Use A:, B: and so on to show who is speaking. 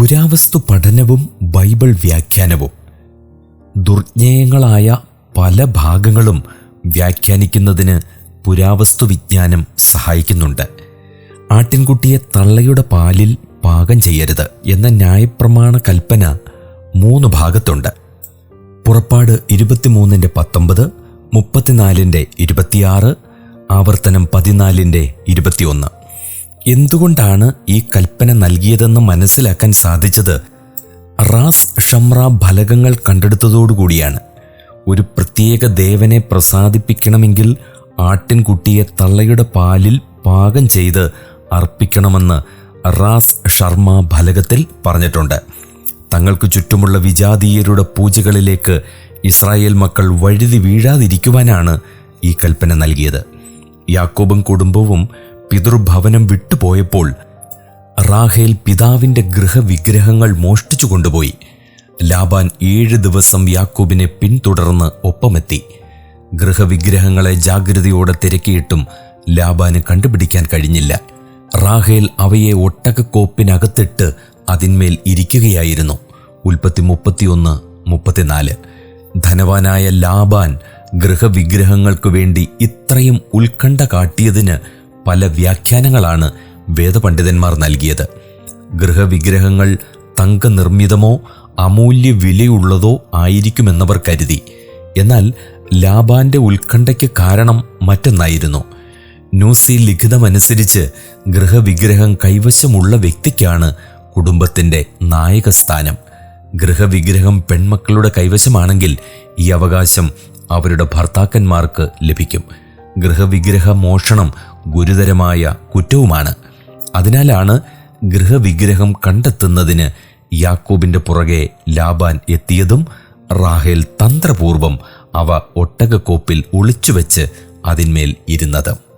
A: പുരാവസ്തു പഠനവും ബൈബിൾ വ്യാഖ്യാനവും ദുർജ്ഞേയങ്ങളായ പല ഭാഗങ്ങളും വ്യാഖ്യാനിക്കുന്നതിന് പുരാവസ്തു വിജ്ഞാനം സഹായിക്കുന്നുണ്ട്. ആട്ടിൻകുട്ടിയെ തള്ളയുടെ പാലിൽ പാകം ചെയ്യരുത് എന്ന ന്യായപ്രമാണ കൽപ്പന മൂന്ന് ഭാഗത്തുണ്ട്. പുറപ്പാട് ഇരുപത്തിമൂന്നിന്റെ പത്തൊമ്പത് മുപ്പത്തിനാലിന്റെ ഇരുപത്തിയാറ് ആവർത്തനം പതിനാലിന്റെ ഇരുപത്തിയൊന്ന്. എന്തുകൊണ്ടാണ് ഈ കൽപ്പന നൽകിയതെന്ന് മനസ്സിലാക്കാൻ സാധിച്ചത്? റാസ് ഷംറ ഫലകങ്ങൾ കണ്ടെടുത്തതോടുകൂടിയാണ്. ഒരു പ്രത്യേക ദേവനെ പ്രസാദിപ്പിക്കണമെങ്കിൽ ആട്ടിൻകുട്ടിയെ തള്ളയുടെ പാലിൽ പാകം ചെയ്ത് അർപ്പിക്കണമെന്ന് റാസ് ഷർമ്മ ഫലകത്തിൽ പറഞ്ഞിട്ടുണ്ട്. തങ്ങൾക്ക് ചുറ്റുമുള്ള വിജാതീയരുടെ പൂജകളിലേക്ക് ഇസ്രായേൽ മക്കൾ വഴുതി വീഴാതിരിക്കുവാനാണ് ഈ കൽപ്പന നൽകിയത്. യാക്കോബും കുടുംബവും പിതൃഭവനം വിട്ടുപോയപ്പോൾ റാഹേൽ പിതാവിന്റെ ഗൃഹവിഗ്രഹങ്ങൾ മോഷ്ടിച്ചു കൊണ്ടുപോയി. ലാബാൻ ഏഴ് ദിവസം യാക്കൂബിനെ പിന്തുടർന്ന് ഒപ്പമെത്തി. ഗൃഹവിഗ്രഹങ്ങളെ ജാഗ്രതയോടെ തിരക്കിയിട്ടും ലാബാന് കണ്ടുപിടിക്കാൻ കഴിഞ്ഞില്ല. റാഹേൽ അവയെ ഒട്ടകക്കോപ്പിനകത്തിട്ട് അതിന്മേൽ ഇരിക്കുകയായിരുന്നു. ഉൽപ്പത്തി മുപ്പത്തിയൊന്ന് മുപ്പത്തിനാല്. ധനവാനായ ലാബാൻ ഗൃഹവിഗ്രഹങ്ങൾക്കു വേണ്ടി ഇത്രയും ഉത്കണ്ഠ കാട്ടിയതിന് പല വ്യാഖ്യാനങ്ങളാണ് വേദപണ്ഡിതന്മാർ നൽകിയത്. ഗൃഹവിഗ്രഹങ്ങൾ തങ്കനിർമ്മിതമോ അമൂല്യ വിലയുള്ളതോ ആയിരിക്കുമെന്നവർ കരുതി. എന്നാൽ ലാബാന്റെ ഉത്കണ്ഠയ്ക്ക് കാരണം മറ്റൊന്നായിരുന്നു. ന്യൂസി ലിഖിതമനുസരിച്ച് ഗൃഹവിഗ്രഹം കൈവശമുള്ള വ്യക്തിക്കാണ് കുടുംബത്തിന്റെ നായകസ്ഥാനം. ഗൃഹവിഗ്രഹം പെൺമക്കളുടെ കൈവശമാണെങ്കിൽ ഈ അവകാശം അവരുടെ ഭർത്താക്കന്മാർക്ക് ലഭിക്കും. ഗൃഹവിഗ്രഹ മോഷണം ഗുരുതരമായ കുറ്റവുമാണ്. അതിനാലാണ് ഗൃഹവിഗ്രഹം കണ്ടെത്തുന്നതിന് യാക്കോബിന്റെ പുറകെ ലാബാൻ എത്തിയതും റാഹേൽ തന്ത്രപൂർവം അവ ഒട്ടകക്കോപ്പിൽ ഒളിച്ചുവെച്ച് അതിന്മേൽ ഇരുന്നതും.